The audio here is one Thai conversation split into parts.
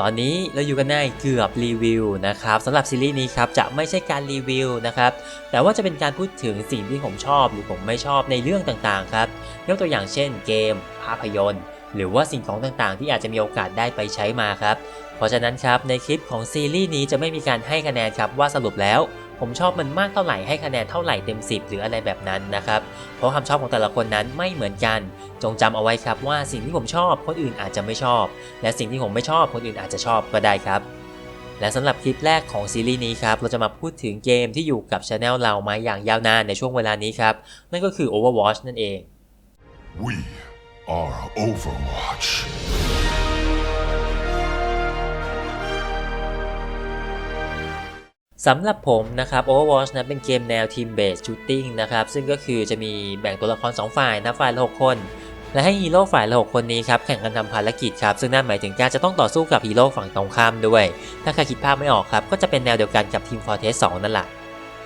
ตอนนี้เราอยู่กันในเกือบรีวิวนะครับสำหรับซีรีส์นี้ครับจะไม่ใช่การรีวิวนะครับแต่ว่าจะเป็นการพูดถึงสิ่งที่ผมชอบหรือผมไม่ชอบในเรื่องต่างๆครับยกตัวอย่างเช่นเกม ภาพยนตร์ หรือว่าสิ่งของต่างๆ ที่อาจจะมีโอกาสได้ไปใช้มาครับเพราะฉะนั้นครับในคลิปของซีรีส์นี้จะไม่มีการให้คะแนนครับว่าสรุปแล้ว ผมชอบมันมากเท่าไหร่ให้คะแนนเท่าไหร่เต็ม 10 หรืออะไรแบบนั้นนะครับ เพราะความชอบของแต่ละคนนั้นไม่เหมือนกัน จงจำเอาไว้ครับว่าสิ่งที่ผมชอบคนอื่นอาจจะไม่ชอบ และสิ่งที่ผมไม่ชอบคนอื่นอาจจะชอบก็ได้ครับ และสำหรับคลิปแรกของซีรีส์นี้ครับเราจะมาพูดถึงเกมที่อยู่กับช anel เรามาอย่างยาวนานในช่วงเวลานี้ครับนั่นก็คือ Overwatch นั่นเอง We are Overwatch. สำหรับผมนะครับ Overwatch นะเป็นเกมแนว Team Based Shooting นะครับ ซึ่งก็คือจะมีแบ่งตัวละคร 2 ฝ่ายนะฝ่ายละ 6 คน และให้ฮีโร่ฝ่ายละ 6 คนนี้ครับ แข่งกันทำภารกิจครับ ซึ่งนั่นหมายถึงการจะต้องต่อสู้กับฮีโร่ฝั่งตรงข้ามด้วย ถ้าใครคิดภาพไม่ออกครับ ก็จะเป็นแนวเดียวกันกับ Team Fortress 2 นั่นแหละ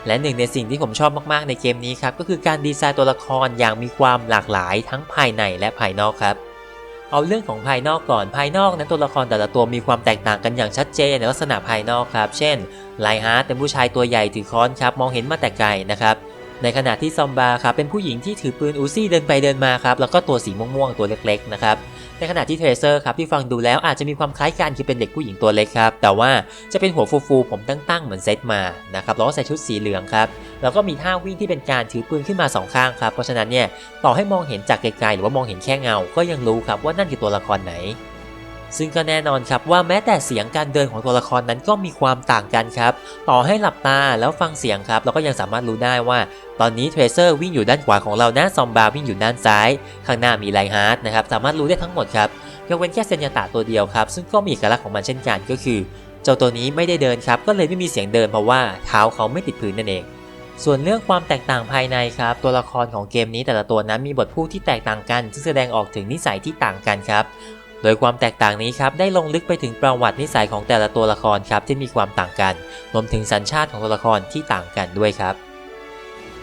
และหนึ่งในสิ่งที่ผมชอบมากๆในเกมนี้ครับก็คือการดีไซน์ตัวละครอย่างมีความหลากหลายทั้งภายในและภายนอกครับ เอาเรื่องของภายนอกก่อนภายนอกนั้นตัวละครแต่ละตัวมีความแตกต่างกันอย่างชัดเจนในลักษณะภายนอกครับ เช่นไลฮาร์เป็นผู้ชายตัวใหญ่ถือค้อนครับมองเห็นมาแต่ไกลนะครับในขณะที่ซอมบาครับเป็นผู้หญิงที่ถือปืนอูซี่เดินไปเดินมาครับแล้วก็ตัวสีม่วงๆตัวเล็กๆนะครับ ในขณะที่เทรเซอร์ครับที่ฟังดูแล้วอาจจะมีความคล้ายกันคือเป็นเด็กผู้หญิงตัวเล็กครับแต่ว่าจะเป็นหัวฟูๆผมตั้งๆเหมือนเซตมานะครับแล้วก็ใส่ชุดสีเหลืองครับแล้วก็มีท่าวิ่งที่เป็นการถือปืนขึ้นมาสองข้างครับเพราะฉะนั้นเนี่ยต่อให้มองเห็นจากไกลๆหรือว่ามองเห็นแค่เงา ก็ยังรู้ครับว่านั่นคือตัวละครไหน ซึ่งก็แน่นอนครับว่าแม้แต่เสียงการเดินของตัวละครนั้นก็มีความต่างกันครับ ต่อให้หลับตาแล้วฟังเสียงครับเราก็ยังสามารถรู้ได้ว่า ตอนนี้เทรเซอร์วิ่งอยู่ด้านขวาของเรานะซอมบาวิ่งอยู่ด้านซ้าย ข้างหน้ามีไลฮาร์ดนะครับสามารถรู้ได้ทั้งหมดครับยกเว้นแค่เซนยาตะตัวเดียวครับ ซึ่งก็มีเอกลักษณ์ของมันเช่นกันก็คือ เจ้าตัวนี้ไม่ได้เดินครับก็เลยไม่มีเสียงเดินเพราะว่าเท้าเขาไม่ติดพื้นนั่นเองส่วนเรื่องความแตกต่างภายในครับ ตัวละครของเกมนี้แต่ละตัวนั้นมีบทพูดที่แตกต่างกัน ซึ่งแสดงออกถึงนิสัยที่ต่างกันครับ โดยความแตกต่างนี้ครับได้ลงลึกไปถึงประวัตินิสัยของแต่ละตัวละครครับที่มีความต่างกันรวมถึงสัญชาติของตัวละครที่ต่างกันด้วยครับ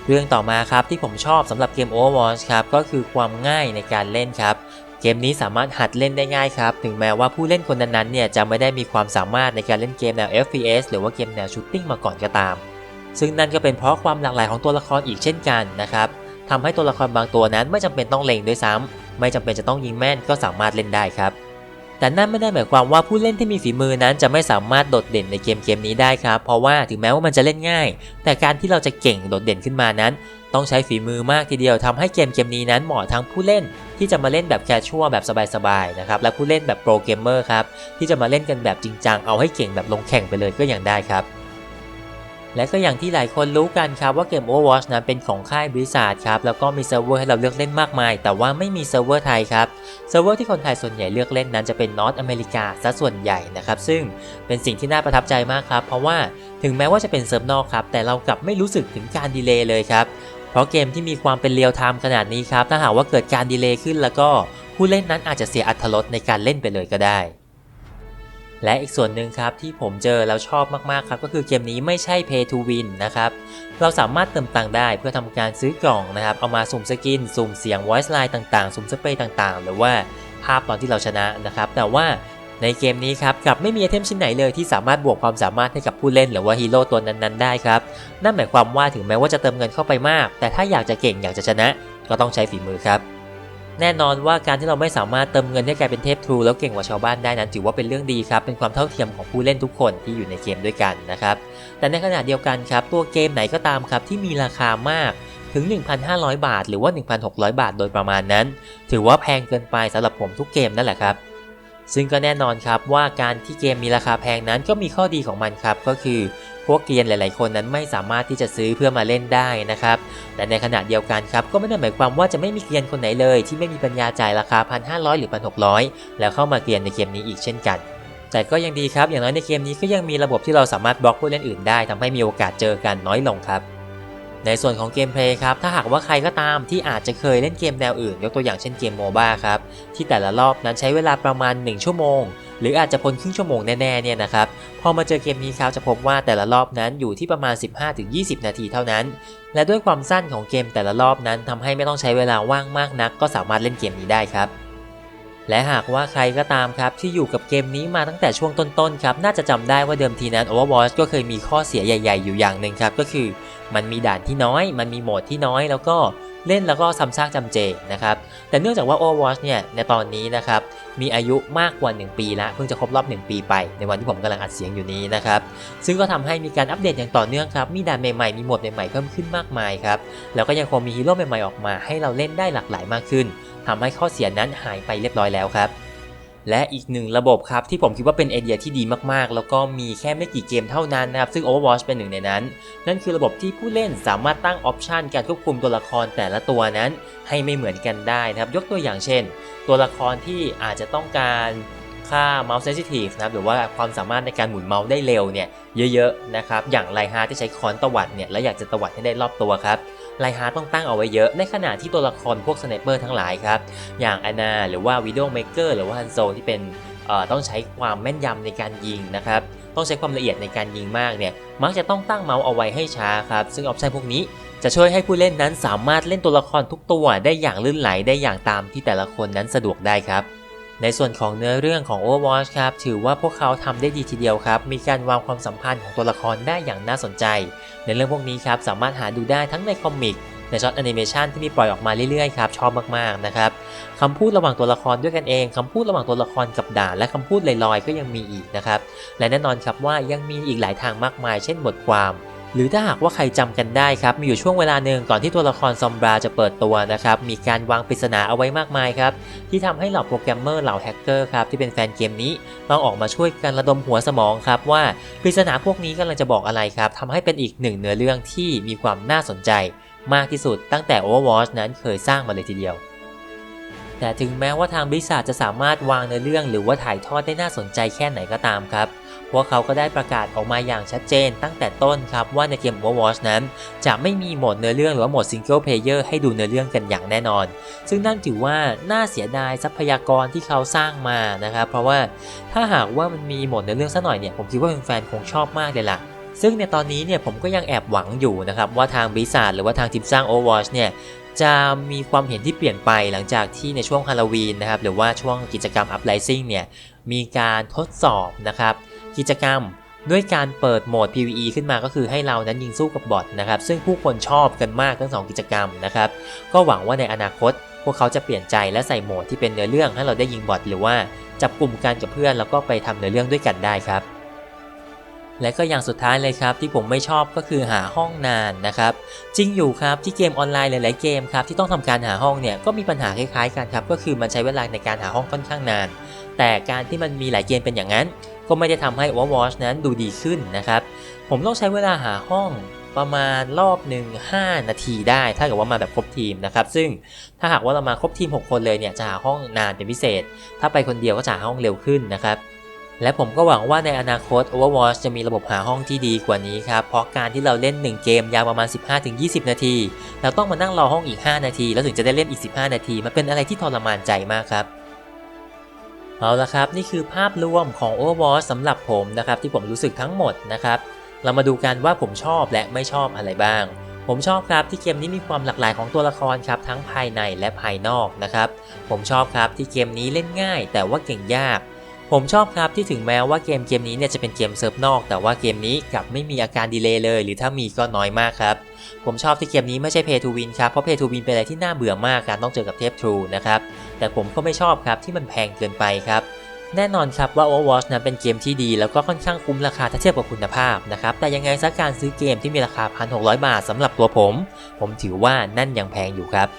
เรื่องต่อมาครับที่ผมชอบสำหรับเกม Overwatch ครับก็คือความง่ายในการเล่นครับเกมนี้สามารถหัดเล่นได้ง่ายครับ ถึงแม้ว่าผู้เล่นคนนั้นๆเนี่ยจะไม่ได้มีความสามารถในการเล่นเกมแนว FPS หรือว่าเกมแนวชูตติ้งมาก่อนก็ตาม ซึ่งนั่นก็เป็นเพราะความหลากหลายของตัวละครอีกเช่นกันนะครับ ทำให้ตัวละครบางตัวนั้นไม่จำเป็นต้องเล็งด้วยซ้ำไม่จำเป็นจะต้องยิงแม่นก็สามารถเล่นได้ครับ แต่นั่นไม่ได้หมายความว่าผู้เล่นที่มีฝีมือนั้นจะไม่สามารถโดดเด่นในเกมเกมนี้ได้ครับ เพราะว่าถึงแม้ว่ามันจะเล่นง่าย แต่การที่เราจะเก่งโดดเด่นขึ้นมานั้น ต้องใช้ฝีมือมากทีเดียวทำให้เกมเกมนี้นั้นเหมาะทั้งผู้เล่น ที่จะมาเล่นแบบแคชชัวแบบสบายๆนะครับและผู้เล่นแบบโปรเกมเมอร์ครับที่จะมาเล่นกันแบบจริงจังเอาให้เก่งแบบลงแข่งไปเลยก็ยังได้ครับ และก็อย่างที่หลายคนรู้กันครับว่าเกม Overwatch นั้นเป็นของค่ายบริษัทครับแล้วก็มีเซิร์ฟเวอร์ให้เราเลือกเล่นมากมาย แต่ว่าไม่มีเซิร์ฟเวอร์ไทยครับเซิร์ฟเวอร์ที่คนไทยส่วนใหญ่เลือกเล่นนั้นจะเป็นนอตอเมริกาซะส่วนใหญ่นะครับซึ่งเป็นสิ่งที่น่าประทับใจมากครับ เพราะว่าถึงแม้ว่าจะเป็นเซิร์ฟนอกครับแต่เรากลับไม่รู้สึกถึงการดีเลย์เลยครับเพราะเกมที่มีความเป็นเรียลไทม์ขนาดนี้ครับถ้าหากว่าเกิดการดีเลย์ขึ้นแล้วก็ผู้เล่นนั้นอาจจะเสียอัตรสในการเล่นไปเลยก็ได้ และอีกส่วนหนึ่งครับที่ผมเจอแล้วชอบมากๆครับก็คือเกมนี้ไม่ใช่ Pay to Win นะครับ เราสามารถเติมตังค์ได้เพื่อทำการซื้อกล่องนะครับ เอามาสุ่มสกิน สุ่มเสียง voice line ต่างๆ สุ่มสเปรย์ต่างๆ หรือว่าภาพตอนที่เราชนะนะครับ แต่ว่าในเกมนี้ครับกลับไม่มีไอเทมชิ้นไหนเลยที่สามารถบวกความสามารถให้กับผู้เล่น หรือว่าฮีโร่ตัวนั้นๆได้ครับ นั่นหมายความว่าถึงแม้ว่าจะเติมเงินเข้าไปมาก แต่ถ้าอยากจะเก่งอยากจะชนะ ก็ต้องใช้ฝีมือครับ แน่นอนว่าการที่เราไม่สามารถเติมเงินให้กลายเป็นเทพทรูแล้วเก่งกว่าชาวบ้านได้นั้นถือว่าเป็นเรื่องดีครับ เป็นความเท่าเทียมของผู้เล่นทุกคนที่อยู่ในเกมด้วยกันนะครับ แต่ในขณะเดียวกันครับ ตัวเกมไหนก็ตามครับที่มีราคามากถึง 1,500 บาท หรือว่า 1,600 บาทโดยประมาณนั้น ถือว่าแพงเกินไปสำหรับผมทุกเกมนั่นแหละครับ ซึ่งก็แน่นอนครับว่าการที่เกมมีราคาแพงนั้นก็มีข้อดีของมันครับ ก็คือ พวกเกรียนหลาย ๆ คนนั้นไม่สามารถที่จะซื้อเพื่อมาเล่นได้นะครับแต่ในขณะเดียวกันครับก็ไม่ได้หมายความว่าจะไม่มีเกรียนคนไหนเลย ที่ไม่มีปัญญาจ่ายราคา 1,500 หรือ 1,600 แล้วเข้ามาเกรียนในเกมนี้อีกเช่นกัน แต่ก็ยังดีครับอย่างน้อยในเกมนี้ก็ยังมีระบบที่เราสามารถบล็อกผู้เล่นอื่นได้ทำให้มีโอกาสเจอกันน้อยลงครับ ในส่วนของเกมเพลย์ครับ ถ้าหากว่าใครก็ตามที่อาจจะเคยเล่นเกมแนวอื่น ยกตัวอย่างเช่นเกมโมบ้าครับ ที่แต่ละรอบนั้นใช้เวลาประมาณ 1 ชั่วโมง หรืออาจจะพ้นครึ่งชั่วโมงแน่ๆเนี่ยนะครับ พอมาเจอเกมนี้ครับจะพบว่าแต่ละรอบนั้นอยู่ที่ประมาณ 15-20 นาทีเท่านั้น และด้วยความสั้นของเกมแต่ละรอบนั้นทำให้ไม่ต้องใช้เวลาว่างมากนัก ก็สามารถเล่นเกมนี้ได้ครับ และหากว่าใครก็ตามครับที่อยู่กับเกมนี้มาตั้งแต่ช่วงต้นๆครับน่าจะจำได้ว่าเดิมทีนั้น Overwatch ก็เคยมีข้อเสียใหญ่ ๆ อยู่อย่างหนึ่งครับก็คือมันมีด่านที่น้อย มันมีโหมดที่น้อย แล้วก็เล่นแล้วก็ซ้ำซากจำเจนะครับแต่เนื่องจากว่า Overwatch เนี่ยในตอนนี้นะครับ มีอายุมากกว่า 1 ปีแล้วเพิ่งจะครบรอบ 1 ปีไป ในวันที่ผมกำลังอัดเสียงอยู่นี้นะครับ ซึ่งก็ทำให้มีการอัปเดตอย่างต่อเนื่องครับ มีด่านใหม่ๆ มีหมวดใหม่ๆ เพิ่มขึ้นมากมายครับ แล้วก็ยังคงมีฮีโร่ใหม่ๆ ออกมา ให้เราเล่นได้หลากหลายมากขึ้นทำให้ข้อเสียนั้นหายไปเรียบร้อยแล้วครับ และอีกหนึ่งระบบครับที่ผมคิดว่าเป็นไอเดียที่ดีมากๆ แล้วก็มีแค่ไม่กี่เกมเท่านั้นนะครับ ซึ่ง Overwatch เป็นหนึ่งในนั้น นั่นคือระบบที่ผู้เล่นสามารถตั้งออปชันการควบคุมตัวละครแต่ละตัวนั้น ให้ไม่เหมือนกันได้นะครับ ยกตัวอย่างเช่น ตัวละครที่อาจจะต้องการ ค่า mouse sensitive นะครับหรือว่าความสามารถในการหมุนเมาส์ได้เร็วเนี่ยเยอะๆนะครับอย่างไลฮาร์ที่ใช้ค้อนตวัดเนี่ยและอยากจะตวัดให้ได้รอบตัวครับไลฮาร์ต้องตั้งเอาไว้เยอะในขณะที่ตัวละครพวกสไนปเปอร์ทั้งหลายครับอย่างอนาหรือว่าวิด o เมเกอร์หรือว่าฮันโซที่เป็นต้องใช้ความแม่นยำในการยิงนะครับต้องใช้ความละเอียดในการยิงมากเนี่ยมักจะต้องตั้งเมาส์เอาไว้ให้ช้าครับซึ่งออปชันพวกนี้จะช่วยให้ผู้เล่นนั้นสามารถเล่นตัวละครทุกตัวได้อย่างลื่นไหลได้อย่างตามที่แต่ละคนนั้นสะดวกได้ครับ ในส่วนของเนื้อเรื่องของ Overwatch ครับถือว่าพวกเขาทำได้ดีทีเดียวครับ มีการวางความสัมพันธ์ของตัวละครได้อย่างน่าสนใจ ในเรื่องพวกนี้ครับสามารถหาดูได้ทั้งในคอมิกในช็อตแอนิเมชันที่มีปล่อยออกมาเรื่อยๆครับชอบมากๆนะครับคำพูดระหว่างตัวละครด้วยกันเองคำพูดระหว่างตัวละครกับด่านและคำพูดลอยๆ ก็ยังมีอีกนะครับและแน่นอนครับว่ายังมีอีกหลายทางมากมาย เช่นบทความ หรือถ้าหากว่าใครจำกันได้ครับ มีอยู่ช่วงเวลาหนึ่งก่อนที่ตัวละครซอมบราจะเปิดตัวนะครับ มีการวางปริศนาเอาไว้มากมายครับ ที่ทำให้เหล่าโปรแกรมเมอร์เหล่าแฮกเกอร์ครับ ที่เป็นแฟนเกมนี้ต้องออกมาช่วยกันระดมหัวสมองครับ ว่าปริศนาพวกนี้กำลังจะบอกอะไรครับทำให้เป็นอีกหนึ่งเนื้อเรื่องที่มีความน่าสนใจ มากที่สุดตั้งแต่ Overwatch นั้นเคยสร้างมาเลยทีเดียวแต่ถึงแม้ว่าทางบริษัทจะสามารถวางเนื้อเรื่องหรือว่าถ่ายทอดได้น่าสนใจแค่ไหนก็ตามครับ พวกเขาก็ได้ประกาศออกมาอย่างชัดเจนตั้งแต่ต้นครับว่าในเกม Overwatch นั้น จะไม่มีโหมดเนื้อเรื่องหรือว่าโหมด Single Player ให้ดูเนื้อเรื่องกันอย่างแน่นอน ซึ่งนั่นถือว่าน่าเสียดายทรัพยากรที่เขาสร้างมานะครับ เพราะว่าถ้าหากว่ามันมีโหมดเนื้อเรื่องสักหน่อยเนี่ยผมคิดว่าแฟนๆคงชอบมากเลยล่ะซึ่งในตอนนี้เนี่ยผมก็ยังแอบหวังอยู่นะครับว่าทางบริษัทหรือว่าทางทีมสร้าง Overwatch เนี่ยจะมีความเห็นที่เปลี่ยนไปหลังจากที่ในช่วงฮาโลวีนนะครับหรือว่าช่วงกิจกรรม Uprising เนี่ยมีการทดสอบนะครับ กิจกรรมด้วยการเปิดโหมด PVE ขึ้นมาก็คือให้เรานั้นยิงสู้กับบอทนะครับ ซึ่งผู้คนชอบกันมากทั้งสองกิจกรรมนะครับ ก็หวังว่าในอนาคต พวกเขาจะเปลี่ยนใจและใส่โหมดที่เป็นเนื้อเรื่องให้เราได้ยิงบอทหรือว่าจับกลุ่มกันกับเพื่อนแล้วก็ไปทำเนื้อเรื่องด้วยกันได้ครับ และก็อย่างสุดท้ายเลยครับที่ผมไม่ชอบก็คือหาห้องนานนะครับ จริงอยู่ครับที่เกมออนไลน์หลาย ๆ เกมครับที่ต้องทำการหาห้องเนี่ยก็มีปัญหาคล้าย ๆ กันครับก็คือมันใช้เวลาในการหาห้องค่อนข้างนาน แต่การที่มันมีหลายเกมเป็นอย่างนั้น ก็ไม่ได้ทำให้ Overwatch นั้นดูดีขึ้นนะครับ ผมต้องใช้เวลาหาห้องประมาณรอบหนึ่ง5 นาทีได้ถ้าเกิดว่ามาแบบครบทีมนะครับ ซึ่งถ้าหากว่าเรามาครบทีม 6 คนเลยเนี่ยจะหาห้องนานเป็นพิเศษ ถ้าไปคนเดียวก็จะหาห้องเร็วขึ้นนะครับและผมก็หวังว่าในอนาคต Overwatch จะมีระบบหาห้องที่ดีกว่านี้ครับ เพราะการที่เราเล่น 1 เกมยาวประมาณ 15-20 นาที เราต้องมานั่งรอห้องอีก 5 นาที แล้วถึงจะได้เล่นอีก 15 นาที มันเป็นอะไรที่ทรมานใจมากครับ เอาละครับนี่คือภาพรวมของ Overwatch สำหรับผมนะครับที่ผมรู้สึกทั้งหมดนะครับเรามาดูกันว่าผมชอบและไม่ชอบอะไรบ้าง ผมชอบครับที่เกมนี้มีความหลากหลายของตัวละครครับทั้งภายในและภายนอกนะครับผมชอบครับที่เกมนี้เล่นง่าย แต่ว่าเก่งยาก ผมชอบครับที่ถึงแม้ว่าเกมเกมนี้เนี่ยจะเป็นเกมเซิร์ฟนอก แต่ว่าเกมนี้กลับไม่มีอาการดีเลย์เลย หรือถ้ามีก็น้อยมากครับผมชอบที่เกมนี้ไม่ใช่ Pay to Win ครับเพราะ Pay to Win เป็นอะไรที่น่าเบื่อมากการต้องเจอกับเทพ True นะครับ แต่ผมก็ไม่ชอบครับที่มันแพงเกินไปครับ แน่นอนครับว่า Overwatch นั้นเป็นเกมที่ดีแล้วก็ค่อนข้างคุ้มราคาถ้าเทียบกับคุณภาพนะครับ แต่ยังไงซะการซื้อเกมที่มีราคา 1,600 บาทสำหรับตัวผม ผมถือว่านั่นยังแพงอยู่ครับ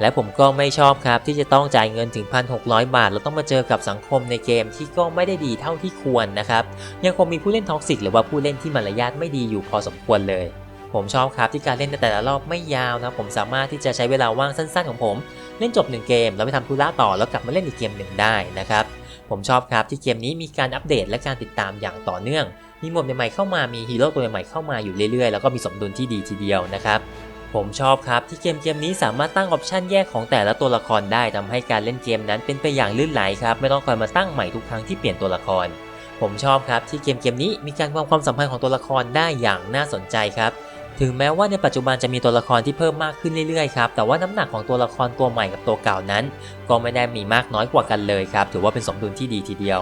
และผมก็ไม่ชอบครับที่จะต้องจ่ายเงินถึง 1,600 บาท แล้วต้องมาเจอกับสังคมในเกมที่ก็ไม่ได้ดีเท่าที่ควรนะครับ ยังคงมีผู้เล่นท็อกซิกหรือว่าผู้เล่นที่มารยาทไม่ดีอยู่พอสมควรเลย ผมชอบครับที่การเล่นในแต่ละรอบไม่ยาวนะผมสามารถที่จะใช้เวลาว่างสั้นๆของผม เล่นจบ 1 เกม แล้วไปทำธุระต่อแล้วกลับมาเล่นอีกเกมหนึ่งได้นะครับผมชอบครับที่เกมนี้มีการอัปเดตและการติดตามอย่างต่อเนื่อง มีโหมดใหม่ๆเข้ามามีฮีโร่ตัวใหม่ๆเข้ามาอยู่เรื่อยๆ แล้วก็มีสมดุลที่ดีทีเดียวนะครับผมชอบครับที่เกมเกมนี้สามารถตั้งออปชันแยกของแต่ละตัวละครได้ทำให้การเล่นเกมนั้นเป็นไปอย่างลื่นไหลครับไม่ต้องคอยมาตั้งใหม่ทุกครั้งที่เปลี่ยนตัวละคร ผมชอบครับที่เกมเกมนี้มีการวางความสัมพันธ์ของตัวละครได้อย่างน่าสนใจครับ ถึงแม้ว่าในปัจจุบันจะมีตัวละครที่เพิ่มมากขึ้นเรื่อยๆครับแต่ว่าน้ำหนักของตัวละครตัวใหม่กับตัวเก่านั้น ก็ไม่ได้มีมากน้อยกว่ากันเลยครับถือว่าเป็นสมดุลที่ดีทีเดียว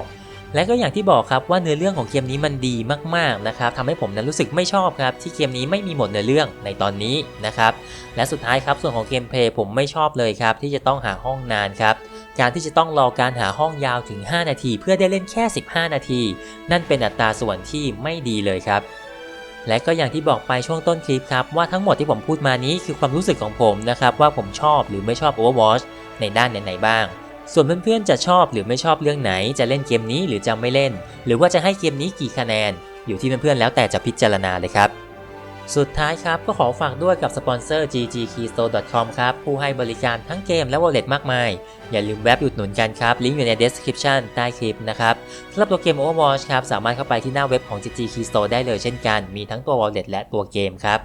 และก็อย่างที่บอกครับว่าเนื้อเรื่องของเกมนี้มันดีมากๆนะครับทำให้ผมนั้นรู้สึกไม่ชอบครับที่เกมนี้ไม่มีหมดเนื้อเรื่องในตอนนี้นะครับและสุดท้ายครับส่วนของเกมเพลย์ผมไม่ชอบเลยครับที่จะต้องหาห้องนานครับการที่จะต้องรอการหาห้องยาวถึง 5 นาที เพื่อได้เล่นแค่ 15 นาที นั่นเป็นอัตราส่วนที่ไม่ดีเลยครับ และก็อย่างที่บอกไปช่วงต้นคลิปครับว่าทั้งหมดที่ผมพูดมานี้คือความรู้สึกของผมนะครับว่าผมชอบหรือไม่ชอบ Overwatch ในด้านไหนๆบ้าง ส่วนเพื่อนๆจะชอบหรือไม่ชอบเรื่องไหน จะเล่นเกมนี้หรือจะไม่เล่น หรือว่าจะให้เกมนี้กี่คะแนน อยู่ที่เพื่อนๆแล้วแต่จะพิจารณาเลยครับ สุดท้ายครับก็ขอฝากด้วยกับสปอนเซอร์ ggkeystore.com ครับ ผู้ให้บริการทั้งเกมและ wallet มากมาย อย่าลืมแวะอุดหนุนกันครับ ลิงก์อยู่ใน description ใต้คลิปนะครับสำหรับตัวเกม Overwatch ครับ สามารถเข้าไปที่หน้าเว็บของ GG Keystore ได้เลยเช่นกัน มีทั้งตัว wallet และตัวเกมครับ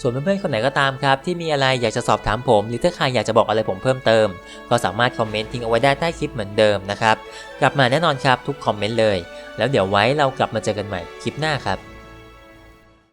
ส่วนเพื่อนๆคนไหนก็ตามครับ ที่มีอะไรอยากจะสอบถามผม หรือถ้าใครอยากจะบอกอะไรผมเพิ่มเติม ก็สามารถคอมเมนต์ทิ้งเอาไว้ได้ใต้คลิปเหมือนเดิมนะครับกลับมาแน่นอนครับทุกคอมเมนต์เลย แล้วเดี๋ยวไว้เรากลับมาเจอกันใหม่คลิปหน้าครับ